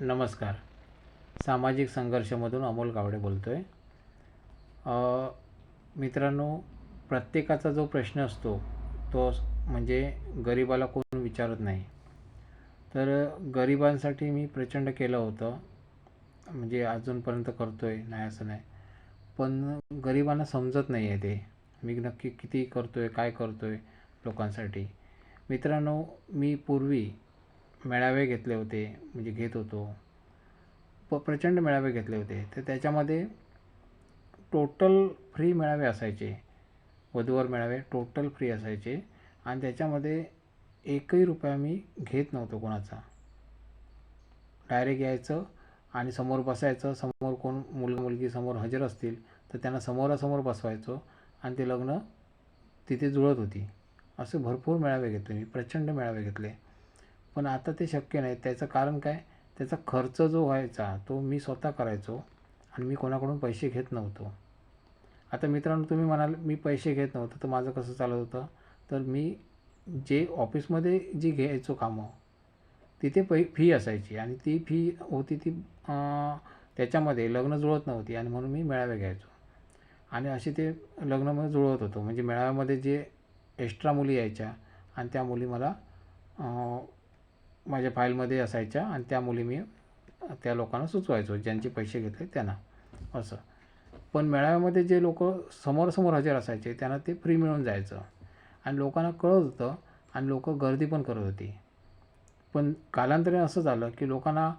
नमस्कार. सामाजिक संघर्षमधून अमोल गावडे बोलतो आहे मित्रांनो प्रत्येकाचा जो प्रश्न असतो तो म्हणजे गरिबाला कोण विचारत नाही. तर गरिबांसाठी मी प्रचंड केलं होतं. म्हणजे अजूनपर्यंत करतो आहे नाही असं नाही. पण गरिबांना समजत नाही आहे ते. मी नक्की किती करतो आहे काय करतो आहे लोकांसाठी. मित्रांनो मी पूर्वी मेळावे घेतले होते म्हणजे घेत होतो. प प्रचंड मेळावे घेतले होते. तर त्याच्यामध्ये टोटल फ्री मेळावे असायचे. वधूवर मेळावे टोटल फ्री असायचे. आणि त्याच्यामध्ये एकही रुपया मी घेत नव्हतो कोणाचा. डायरेक्ट यायचं आणि समोर बसायचं. समोर कोण मुलगा मुलगी समोर हजर असतील तर त्यांना समोरासमोर बसवायचो आणि ते लग्न तिथे जुळत होती. असे भरपूर मेळावे घेतले मी प्रचंड मेळावे घेतले. पण आता ते शक्य नाही. त्याचं कारण काय? त्याचा खर्च जो व्हायचा तो मी स्वतः करायचो आणि मी कोणाकडून पैसे घेत नव्हतो. आता मित्रांनो तुम्ही म्हणाल मी पैसे घेत नव्हतो तर माझं कसं चालत होतं? तर मी जे ऑफिसमध्ये जी घ्यायचो कामं तिथे पै फी असायची आणि ती फी होती ती त्याच्यामध्ये लग्न जुळत नव्हती आणि म्हणून मी मेळावे घ्यायचो. आणि असे ते लग्नामध्ये जुळवत होतो. म्हणजे मेळाव्यामध्ये जे एक्स्ट्रा मुली यायच्या आणि त्या मुली मला माझ्या फाईलमध्ये असायच्या आणि त्या मुली मी त्या लोकांना सुचवायचो ज्यांचे पैसे घेतले त्यांना असं. पण मेळाव्यामध्ये जे लोक समोरासमोर हजर असायचे त्यांना ते फ्री मिळून जायचं. आणि लोकांना कळत होतं आणि लोक गर्दी पण करत होती. पण कालांतराने असं झालं की लोकांना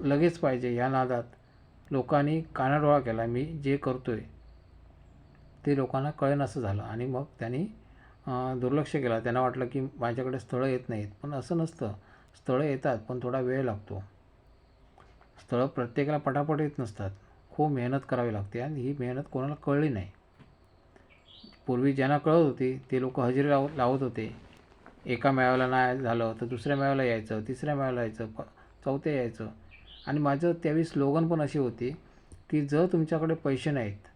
लगेच पाहिजे ह्या नादात. लोकांनी कानाडोळा केला मी जे करतो आहे ते लोकांना कळेनासं झालं. आणि मग त्यांनी दुर्लक्ष केला. त्यांना वाटलं की माझ्याकडे स्थळं येत नाहीत. पण असं नसतं. स्थळं येतात पण थोडा वेळ लागतो. स्थळं प्रत्येकाला पटापट येत नसतात. खूप मेहनत करावी लागते आणि ही मेहनत कोणाला कळली नाही. पूर्वी ज्यांना कळत होती ते लोक हजेरी लाव लावत होते. एका मेळाव्याला नाही झालं तर दुसऱ्या मेळाव्याला यायचं तिसऱ्या मेळाव्याला यायचं प चौथ्या यायचं. आणि माझं त्यावेळी स्लोगन पण अशी होती की जर तुमच्याकडे पैसे नाहीत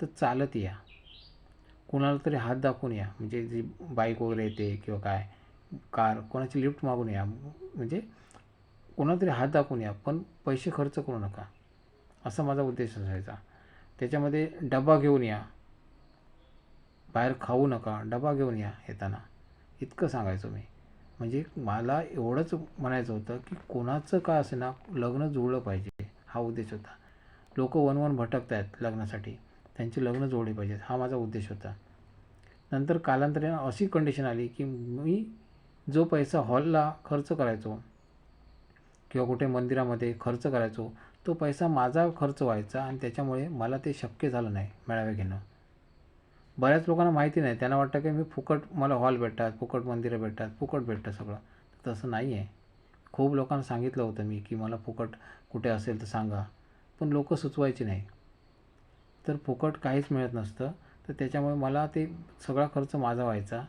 तर चालत या. कुणाला तरी हात दाखवून या. म्हणजे जी बाईक वगैरे येते किंवा काय कार कोणाची लिफ्ट मागून या. म्हणजे कोणाला तरी हात दाखवून या पण पैसे खर्च करू नका. असा माझा उद्देश असायचा. त्याच्यामध्ये डबा घेऊन या. बाहेर खाऊ नका डबा घेऊन या येताना. इतकं सांगायचो मी. म्हणजे मला एवढंच म्हणायचं होतं की कोणाचं का असेना लग्न जुळलं पाहिजे हा उद्देश होता. लोक वन वन भटकत आहेत लग्नासाठी. त्यांची लग्न जोडले पाहिजेत. हा माझा उद्देश होता. नंतर कालांतराने अशी कंडिशन आली की मी जो पैसा हॉलला खर्च करायचो किंवा कुठे मंदिरामध्ये खर्च करायचो तो पैसा माझा खर्च व्हायचा आणि त्याच्यामुळे मला ते शक्य झालं नाही मेळावे घेणं. बऱ्याच लोकांना माहिती नाही. त्यांना वाटतं की मी फुकट मला हॉल भेटतात फुकट मंदिरं भेटतात फुकट भेटतं सगळं. तसं नाही आहे खूप लोकांना सांगितलं होतं मी की मला फुकट कुठे असेल तर सांगा. पण लोक सुचवायची नाही. तर फुकट काहीच मिळत नसतं. तर त्याच्यामुळे मला ते सगळा खर्च माझा व्हायचा.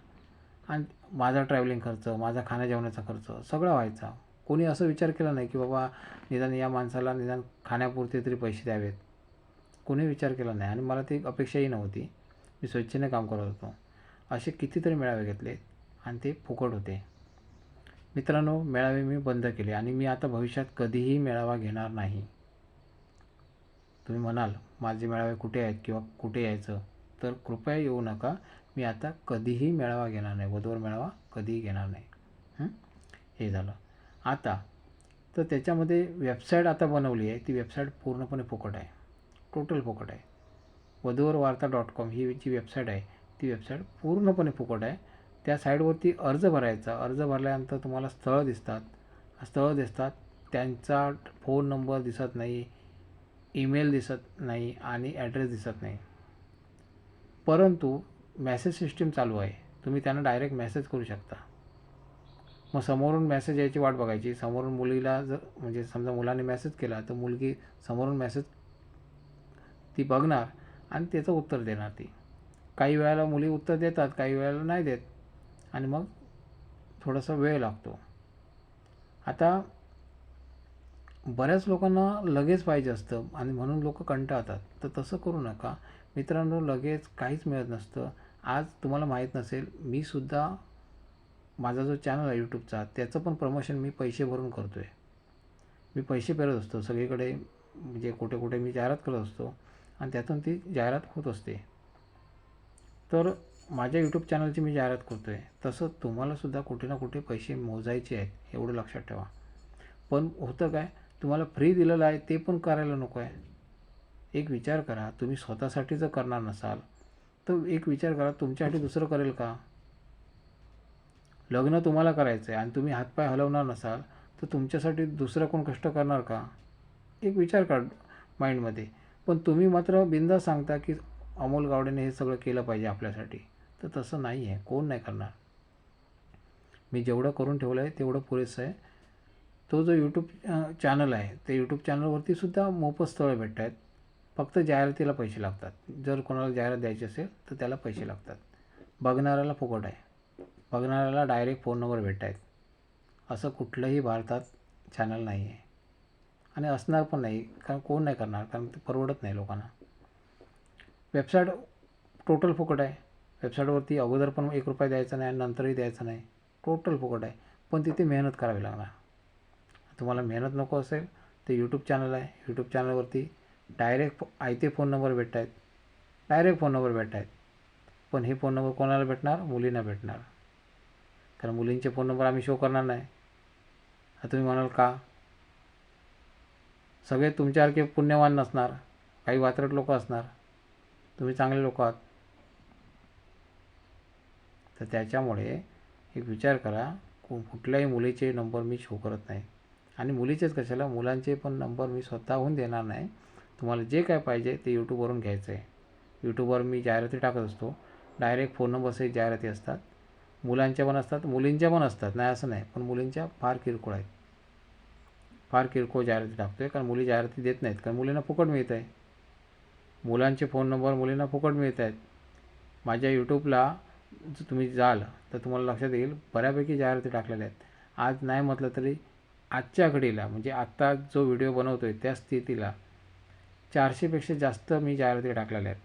आणि माझा ट्रॅव्हलिंग खर्च माझा खाण्या जेवणाचा खर्च सगळा व्हायचा. कोणी असं विचार केला नाही की बाबा निदान या माणसाला निदान खाण्यापुरते तरी पैसे द्यावेत. कोणी विचार केला नाही आणि मला ती अपेक्षाही नव्हती. मी स्वेच्छेने काम करत होतो. असे कितीतरी मेळावे घेतले आणि ते फुकट होते. मित्रांनो मेळावे मी बंद केले आणि मी आता भविष्यात कधीही मेळावा घेणार नाही. तुम्ही म्हणाल माझे मेळावे कुठे आहेत किंवा कुठे यायचं? तर कृपया येऊ नका. मी आता कधीही मेळावा घेणार नाही. वधूवर मेळावा कधीही घेणार नाही. हे? झालं. आता तर त्याच्यामध्ये वेबसाईट आता बनवली आहे. ती वेबसाईट पूर्णपणे फुकट आहे. टोटल फुकट आहे. वधूवर वार्ता डॉट कॉम ही जी वेबसाईट आहे ती वेबसाईट पूर्णपणे फुकट आहे. त्या साईटवरती अर्ज भरायचा. अर्ज भरल्यानंतर तुम्हाला स्थळं दिसतात. स्थळं दिसतात. त्यांचा फोन नंबर दिसत नाही. ईमेल दिसत नाही आणि ॲड्रेस दिसत नाही. परंतु मॅसेज सिस्टीम चालू आहे. तुम्ही त्यांना डायरेक्ट मेसेज करू शकता. मग समोरून मेसेज यायची वाट बघायची. समोरून मुलीला जर म्हणजे समजा मुलाने मेसेज केला तर मुलगी समोरून मेसेज ती बघणार आणि त्याचं उत्तर देणार ती. काही वेळेला मुली उत्तर देतात काही वेळेला नाही देत. आणि मग थोडासा वेळ लागतो. आता बऱ्याच लोकांना लगेच पाहिजे असतं आणि म्हणून लोक कंटाळतात. तर तसं करू नका. मित्रांनो लगेच काहीच मिळत नसतं. आज तुम्हाला माहीत नसेल मी सुद्धा माझा जो चॅनल आहे यूट्यूबचा त्याचं पण प्रमोशन मी पैसे भरून करतो आहे मी पैसे पेरत असतो. सगळीकडे म्हणजे कुठे कुठे मी जाहिरात करत असतो आणि त्यातून ती जाहिरात होत असते. तर माझ्या यूट्यूब चॅनलची मी जाहिरात करतो आहे तसं तुम्हालासुद्धा कुठे ना कुठे पैसे मोजायचे आहेत एवढं लक्षात ठेवा. पण होतं काय तुम्हाला फ्री दिलेलं आहे ते पण करायला नको आहे. एक विचार करा तुम्ही स्वतःसाठी जर करणार नसाल तर एक विचार करा तुमच्यासाठी दुसरं करेल का? लग्न तुम्हाला करायचं आहे आणि तुम्ही हातपाय हलवणार नसाल तर तुमच्यासाठी दुसरं कोण कष्ट करणार का? एक विचार करा माइंडमध्ये. पण तुम्ही मात्र बिंदा सांगता की अमोल गावडेने हे सगळं केलं पाहिजे आपल्यासाठी. तर तसं नाही आहे कोण नाही करणार. मी जेवढं करून ठेवलं आहे तेवढं पुरेसं आहे. तो जो यूट्यूब चॅनल आहे ते यूट्यूब चॅनलवरती सुद्धा मोफत स्थळं भेटत आहेत. फक्त जाहिरातीला पैसे लागतात. जर कोणाला जाहिरात द्यायची असेल तर त्याला पैसे लागतात. बघणाऱ्याला फुकट आहे. बघणाऱ्याला डायरेक्ट फोन नंबर भेटत आहेत. असं कुठलंही भारतात चॅनल नाही आहे. आणि असणार पण नाही कारण कोण नाही करणार? कारण ते परवडत नाही लोकांना. वेबसाईट टोटल फुकट आहे. वेबसाईटवरती अगोदर पण एक रुपया द्यायचा नाही आणि नंतरही द्यायचं नाही. टोटल फुकट आहे. पण तिथे मेहनत करावी लागणार. तुम्हाला मेहनत नको असेल तर यूट्यूब चॅनल आहे. यूट्यूब चॅनलवरती डायरेक्ट आयते फोन नंबर भेटत आहेत डायरेक्ट फोन नंबर भेटत आहेत पण हे फोन नंबर कोणाला भेटणार? मुलींना भेटणार. कारण मुलींचे फोन नंबर आम्ही शो करणार नाही. आता तुम्ही म्हणाल का? सगळे तुमच्यासारखे पुण्यवान नसणार. काही वात्रट लोक असणार. तुम्ही चांगले लोक आहात. तर त्याच्यामुळे एक विचार करा कु कुठल्याही मुलीचे नंबर मी शो करत नाही. आणि मुलीचेच कशाला? मुलांचे पण नंबर मी स्वतःहून देणार नाही. तुम्हाला जे काय पाहिजे ते यूट्यूबवरून घ्यायचं आहे यूट्यूबवर मी जाहिराती टाकत असतो. डायरेक्ट फोन नंबरसही जाहिराती असतात. मुलांच्या पण असतात मुलींच्या पण असतात. नाही असं नाही. पण मुलींच्या फार किरकोळ आहेत. फार किरकोळ जाहिराती टाकतो आहे कारण मुली जाहिराती देत नाहीत. कारण मुलींना फुकट मिळत आहे मुलांचे फोन नंबर मुलींना फुकट मिळत आहेत माझ्या यूट्यूबला जर तुम्ही जाल तर तुम्हाला लक्षात येईल बऱ्यापैकी जाहिराती टाकलेल्या आहेत. आज नाही म्हटलं तरी आजच्या घडीला म्हणजे आत्ता जो व्हिडिओ बनवतो आहे त्या स्थितीला चारशेपेक्षा जास्त मी जाहिराती टाकलेल्या आहेत.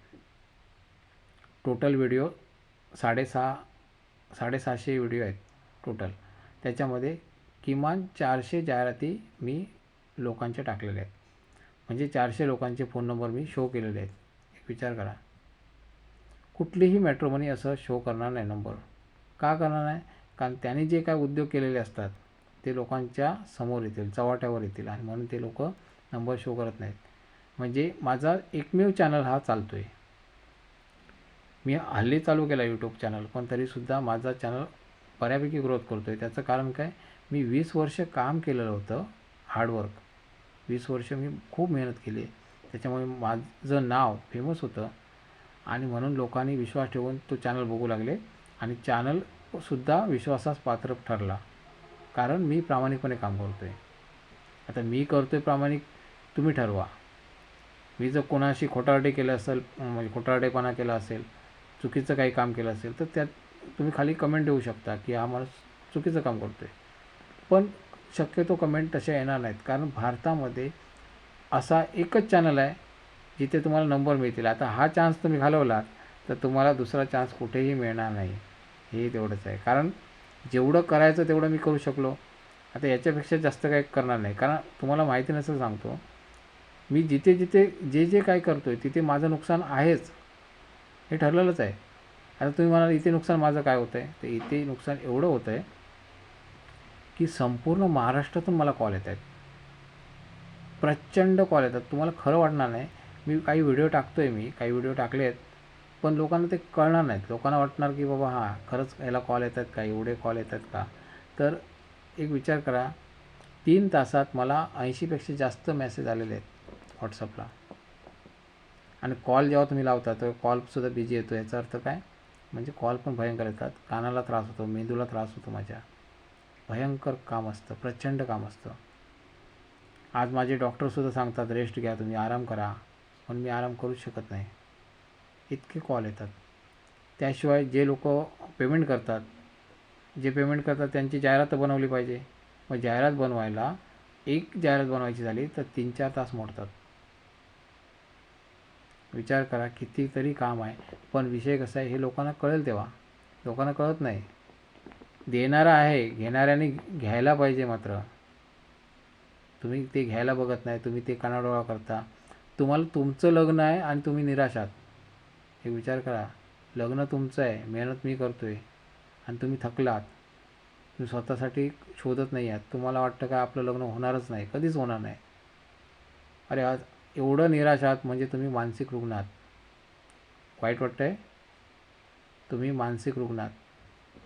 टोटल व्हिडिओ साडेसहा साडेसहाशे व्हिडिओ आहेत टोटल त्याच्यामध्ये किमान चारशे जाहिराती मी लोकांच्या टाकलेल्या आहेत. म्हणजे चारशे लोकांचे फोन नंबर मी शो केलेले आहेत. एक विचार करा. कुठलीही मॅट्रोमनी असं शो करणार नाही नंबर का करणार नाही? कारण त्यांनी जे काय उद्योग केलेले असतात ते लोकांच्या समोर येतील चव्हाट्यावर येतील आणि म्हणून ते लोक नंबर शो करत नाहीत. म्हणजे माझा एकमेव चॅनल हा चालतो आहे मी हल्ली चालू केला यूट्यूब चॅनल पण तरीसुद्धा माझा चॅनल बऱ्यापैकी ग्रोथ करतो आहे त्याचं कारण काय? मी वीस वर्ष काम केलेलं होतं हार्डवर्क वीस वर्ष मी खूप मेहनत केली. त्याच्यामुळे माझं नाव फेमस होतं आणि म्हणून लोकांनी विश्वास ठेवून तो चॅनल बघू लागले आणि चॅनलसुद्धा विश्वासास पात्र ठरला. कारण मी प्रामाणिकपणे काम करतो आहे आता मी करतो आहे प्रामाणिक तुम्ही ठरवा. मी जर कोणाशी खोटारडे केलं असेल म्हणजे खोटारडेपणा केला असेल चुकीचं काही काम केलं असेल तर त्यात तुम्ही खाली कमेंट देऊ शकता की हा माणूस चुकीचं काम करतो आहे पण शक्यतो कमेंट तशा येणार नाहीत. कारण भारतामध्ये असा एकच चॅनल आहे जिथे तुम्हाला नंबर मिळतील. आता हा चान्स तुम्ही घालवलात तर तुम्हाला दुसरा चान्स कुठेही मिळणार नाही. हे तेवढंच आहे. कारण जेवढं करायचं तेवढं मी करू शकलो. आता याच्यापेक्षा जास्त काही करणार नाही. कारण तुम्हाला माहिती नसेल सांगतो मी जिथे जिथे जे जे काय करतो आहे तिथे माझं नुकसान आहेच. हे ठरलेलंच आहे. आता तुम्ही म्हणाल इथे नुकसान माझं काय होतं आहे तर इथे नुकसान एवढं होतं आहे की संपूर्ण महाराष्ट्रातून मला कॉल येत आहेत. प्रचंड कॉल येतात. तुम्हाला खरं वाटणार नाही. मी काही व्हिडिओ टाकतो आहे मी. काही व्हिडिओ टाकले आहेत पण लोकांना ते कळणार नाहीत. लोकांना वाटणार की बाबा हां खरंच याला कॉल येतात का? एवढे कॉल येतात का? तर एक विचार करा. तीन तासात मला ऐंशीपेक्षा जास्त मेसेज आलेले आहेत व्हॉट्सअपला आणि कॉल जेव्हा तुम्ही लावता तर कॉलसुद्धा बिझी येतो याचा अर्थ काय? म्हणजे कॉल पण भयंकर येतात. कानाला त्रास होतो मेंदूला त्रास होतो माझ्या. भयंकर काम असतं प्रचंड काम असतं. आज माझे डॉक्टरसुद्धा सांगतात रेस्ट घ्या तुम्ही आराम करा. पण मी आराम करूच शकत नाही. इतके कॉल येतात. त्याशिवाय जे लोक पेमेंट करतात जे पेमेंट करतात त्यांची जाहिरात बनवली पाहिजे. मग जाहिरात बनवायला एक जाहिरात बनवायची झाली तर तीन चार तास मोडतात. विचार करा कितीतरी काम आहे पण विषय कसा आहे हे लोकांना कळेल तेव्हा. लोकांना कळत नाही. देणारा आहे घेणाऱ्याने घ्यायला पाहिजे मात्र. तुम्ही ते घ्यायला बघत नाही तुम्ही ते कानाडोळा करता. तुम्हाला तुमचं लग्न आहे आणि तुम्ही निराशात. आहात हे विचार करा. लग्न तुमचं आहे मेहनत मी करतो आहे आणि तुम्ही थकलात. तुम्ही स्वतःसाठी शोधत नाही आहात. तुम्हाला वाटतं का आपलं लग्न होणारच नाही? कधीच होणार नाही. अरे आज एवढं निराश आहात म्हणजे तुम्ही मानसिक रुग्ण आहात. वाईट वाटतंय? तुम्ही मानसिक रुग्ण आहात.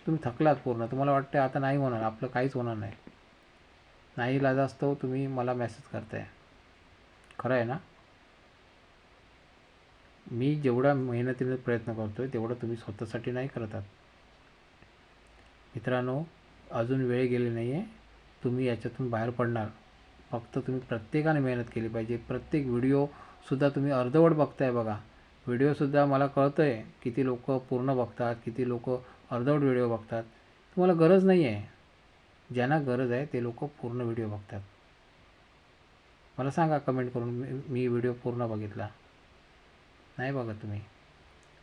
तुम्ही थकलात पूर्ण. तुम्हाला वाटतं आता नाही होणार. आपलं काहीच होणार नाही. नाही लाजास्तव तुम्ही मला मेसेज करताय. खरं आहे ना? मी जेवढा मेहनतीने प्रयत्न करतो आहे तेवढं तुम्ही स्वतःसाठी नाही करत आहात. मित्रांनो अजून वेळ गेली नाही आहे तुम्ही याच्यातून बाहेर पडणार. फक्त तुम्ही प्रत्येकाने मेहनत केली पाहिजे. प्रत्येक व्हिडिओसुद्धा तुम्ही अर्धवट बघताय बघा. व्हिडिओसुद्धा मला कळतं आहे किती लोक पूर्ण बघतात किती लोक अर्धवट व्हिडिओ बघतात. तुम्हाला गरज नाही आहे ज्यांना गरज आहे ते लोक पूर्ण व्हिडिओ बघतात. मला सांगा कमेंट करून मी मी व्हिडिओ पूर्ण बघितला. नाही बघा तुम्ही.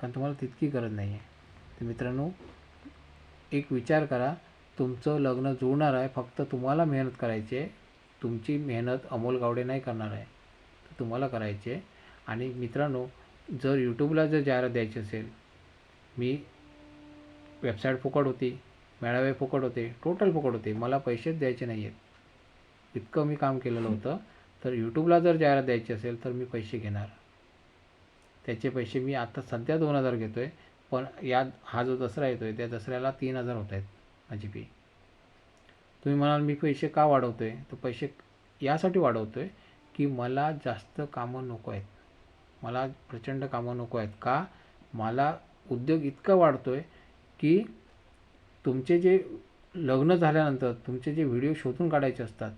कारण तुम्हाला तितकी गरज नाही आहे. तर मित्रांनो एक विचार करा. तुमचं लग्न जुळणार आहे. फक्त तुम्हाला मेहनत करायची आहे. तुमची मेहनत अमोल गावडे नाही करणार आहे. तर तुम्हाला करायची आहे. आणि मित्रांनो जर यूट्यूबला जर जाहिरात द्यायची असेल मी वेबसाईट फुकट होती मेळावे फुकट होते टोटल फुकट होते. मला पैसेच द्यायचे नाही आहेत इतकं मी काम केलेलं होतं. तर यूट्यूबला जर जाहिरात द्यायची असेल तर मी पैसे घेणार. त्याचे पैसे मी आता सध्या दोन हजार घेतो आहे पण या हा जो दसरा येतो आहे त्या दसऱ्याला तीन हजार होत आहेत माझी फी तुम्ही म्हणाल मी पैसे का वाढवतो आहे तर पैसे यासाठी वाढवतो आहे की मला जास्त कामं नको आहेत. मला प्रचंड कामं नको आहेत. का? मला उद्योग इतका वाढतो आहे की तुमचे जे लग्न झाल्यानंतर तुमचे जे व्हिडिओ शोधून काढायचे असतात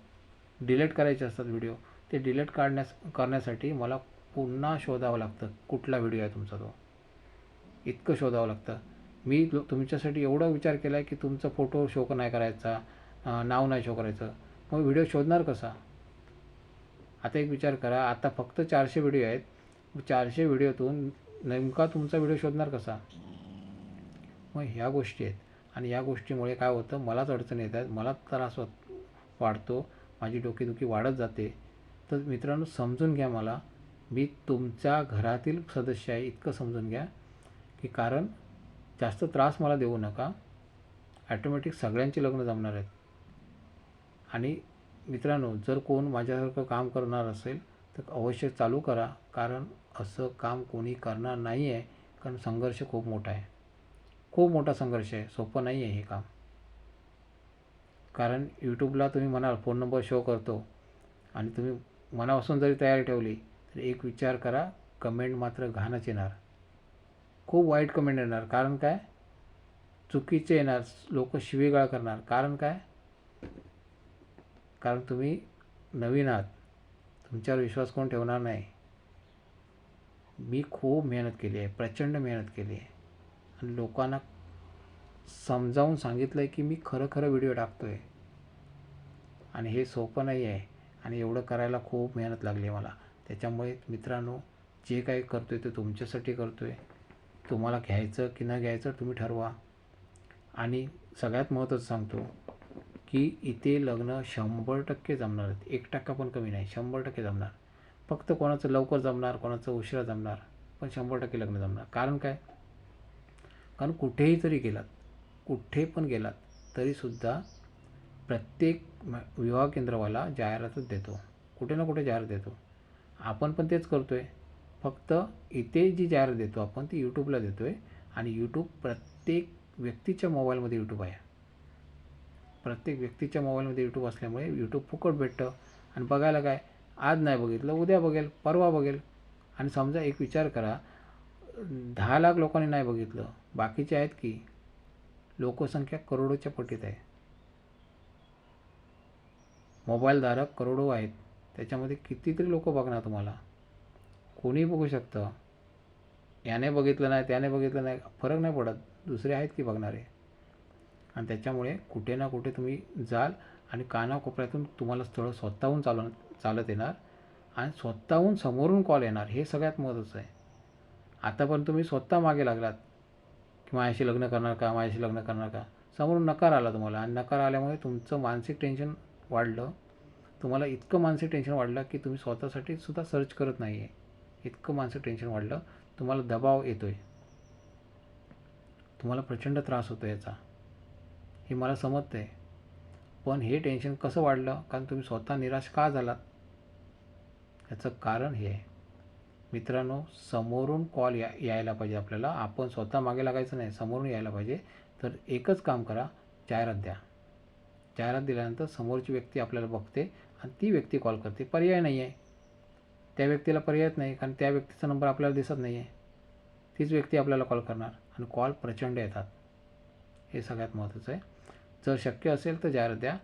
डिलीट करायचे असतात व्हिडिओ ते डिलीट काढण्यास करण्यासाठी मला पुन्हा शोधावं लागतं. कुठला व्हिडिओ आहे तुमचा तो? इतकं शोधावं लागतं. मी तुमच्यासाठी एवढा विचार केला आहे की तुमचा फोटो शो नाही करायचा नाव नाही शो करायचं. मग व्हिडिओ शोधणार कसा? आता एक विचार करा. आता फक्त चारशे व्हिडिओ आहेत. चारशे व्हिडिओतून नेमका तुमचा व्हिडिओ शोधणार कसा? मग ह्या गोष्टी आहेत. आणि या गोष्टीमुळे काय होतं? मलाच अडचणी येतात. मला त्रास वाढतो माझी डोकेदुखी वाढत जाते. तर मित्रांनो समजून घ्या मला. मी तुमच्या घरातील सदस्य आहे इतकं समजून घ्या की कारण जास्त त्रास मला देऊ नका. ॲटोमॅटिक सगळ्यांचे लग्न जमणार आहेत. आणि मित्रांनो जर कोण माझ्यासारखं काम करणार असेल तर अवश्य चालू करा कारण असं काम कोणी करणार नाही आहे कारण संघर्ष खूप मोठा आहे. खूप मोठा संघर्ष आहे. सोपं नाही आहे हे काम. कारण यूट्यूबला तुम्ही म्हणाल फोन नंबर शो करतो. आणि तुम्ही मनापासून जरी तयारी ठेवली तर एक विचार करा कमेंट मात्र घाणच येणार. खूप वाईट कमेंट येणार. कारण काय? चुकीचे येणार. लोक शिवीगाळ करणार. कारण काय? कारण तुम्ही नवीन आहात. तुमच्यावर विश्वास कोण ठेवणार नाही? मी खूप मेहनत केली आहे. प्रचंड मेहनत केली आहे. आणि लोकांना समजावून सांगितलं आहे की मी खरं खरं व्हिडिओ टाकतो आहे आणि हे सोपं नाही आहे आणि एवढं करायला खूप मेहनत लागली आहे मला. त्याच्यामुळे मित्रांनो जे काही करतो आहे ते तुमच्यासाठी करतो आहे तुम्हाला घ्यायचं की न घ्यायचं तुम्ही ठरवा. आणि सगळ्यात महत्त्वाचं सांगतो की इथे लग्न शंभर टक्के जमणार आहेत. एक टक्का पण कमी नाही शंभर टक्के जमणार. फक्त कोणाचं लवकर जमणार कोणाचं उशिरा जमणार पण शंभर टक्के लग्न जमणार. कारण काय? कारण कुठेही जरी गेलात कुठे पण गेलात तरीसुद्धा प्रत्येक विवाह केंद्रवाला जाहिरातच देतो. कुठे ना कुठे जाहिरात देतो. आपण पण तेच करतो आहे फक्त इथे जी जाहिरात देतो आपण ती यूट्यूबला देतो आहे आणि यूट्यूब प्रत्येक व्यक्तीच्या मोबाईलमध्ये यूट्यूब आहे. प्रत्येक व्यक्तीच्या मोबाईलमध्ये यूट्यूब असल्यामुळे यूट्यूब फुकट भेटतं. आणि बघायला काय? आज नाही बघितलं उद्या बघेल परवा बघेल. आणि समजा एक विचार करा दहा लाख लोकांनी नाही बघितलं. बाकीचे आहेत की? लोकसंख्या करोडोच्या पटीत आहे. मोबाईलधारक करोडो आहेत. त्याच्यामध्ये कितीतरी लोक बघणार तुम्हाला. कोणी बघू शकतं. याने बघितलं नाही त्याने बघितलं नाही फरक नाही पडत. दुसरे आहेत की बघणारे. आणि त्याच्यामुळे कुठे ना कुठे तुम्ही जाल आणि कानाकोपऱ्यातून तुम्हाला स्थळं स्वतःहून चालव चालत येणार. आणि स्वतःहून समोरून कॉल येणार. हे सगळ्यात महत्त्वाचं आहे. आतापर्यंत तुम्ही स्वतः मागे लागलात. की माझ्याशी लग्न करणार का? माझ्याशी लग्न करणार का? समोरून नकार आला तुम्हाला. आणि नकार आल्यामुळे तुमचं मानसिक टेन्शन वाढलं. तुम्हाला इतकं मानसिक टेन्शन वाढलं की तुम्ही स्वतःसाठी सुद्धा सर्च करत नाही आहे इतकं मानसिक टेन्शन वाढलं तुम्हाला दबाव येतो आहे तुम्हाला प्रचंड त्रास होतो याचा. हे मला समजतं आहे पण हे टेन्शन कसं वाढलं? कारण तुम्ही स्वतः निराश का झालात? याचं कारण हे आहे. मित्रांनो समोरून कॉल या यायला पाहिजे आपल्याला. आपण स्वतः मागे लागायचं नाही समोरून यायला पाहिजे. तर एकच काम करा जाहिरात द्या. जाहिरात दिल्यानंतर समोरची व्यक्ती आपल्याला बघते. आणि ती व्यक्ती कॉल करते. पर्याय नाही आहे त्या व्यक्तीला पर्यायच नाही कारण त्या व्यक्तीचा नंबर आपल्याला दिसत नाही आहे तीच व्यक्ती आपल्याला कॉल करणार आणि कॉल प्रचंड येतात. हे सगळ्यात महत्त्वाचं आहे. जर शक्य असेल तर जाहिरात द्या.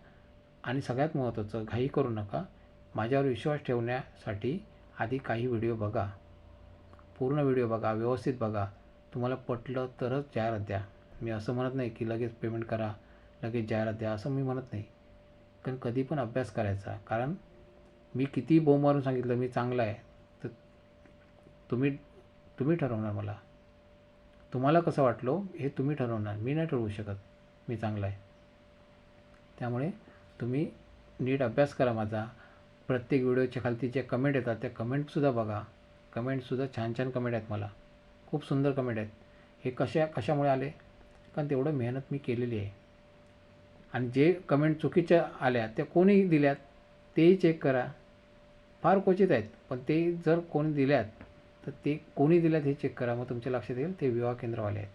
आणि सगळ्यात महत्त्वाचं घाई करू नका. माझ्यावर विश्वास ठेवण्यासाठी आधी काही व्हिडिओ बघा. पूर्ण व्हिडिओ बघा व्यवस्थित बघा. तुम्हाला पटलं तरच जाहिरात द्या. मी असं म्हणत नाही की लगेच पेमेंट करा लगेच जाहिरात द्या असं मी म्हणत नाही. कारण कधी पण अभ्यास करायचा. कारण मी किती बोंब मारून सांगितलं मी चांगला आहे. तर तुम्ही तुम्ही ठरवणार मला. तुम्हाला कसं वाटलो हे तुम्ही ठरवणार. मी नाही ठरवू शकत. मी चांगला आहे. त्यामुळे तुम्ही नीट अभ्यास करा माझा. प्रत्येक व्हिडिओच्या खालती जे कमेंट येतात त्या कमेंटसुद्धा बघा. कमेंटसुद्धा छान छान कमेंट आहेत मला. खूप सुंदर कमेंट आहेत. हे कशा कशामुळे आले? कारण तेवढं मेहनत मी केलेली आहे. आणि जे कमेंट चुकीच्या आल्या त्या कोणी दिल्यात तेही चेक करा. फार क्वचित आहेत पण ते जर कोणी दिल्यात तर ते कोणी दिल्यात हे चेक करा. मग तुमच्या लक्षात येईल ते विवाह केंद्रवाले आहेत.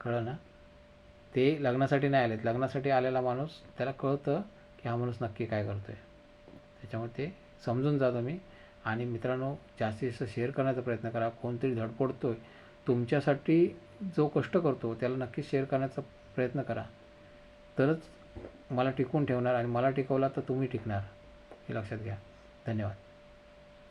कळलं ना? ते लग्नासाठी नाही आलेत. लग्नासाठी आलेला माणूस त्याला कळतं की हा माणूस नक्की काय करतो आहे त्याच्यामुळे ते समजून जा तुम्ही. आणि मित्रांनो जास्तीत जास्त शेअर करण्याचा प्रयत्न करा. कोणतरी धडपडतो आहे तुमच्यासाठी जो कष्ट करतो त्याला नक्की शेअर करण्याचा प्रयत्न करा. तरच मला टिकून ठेवणार आणि मला टिकवला तर तुम्ही टिकणार. हे लक्षात घ्या. धन्यवाद.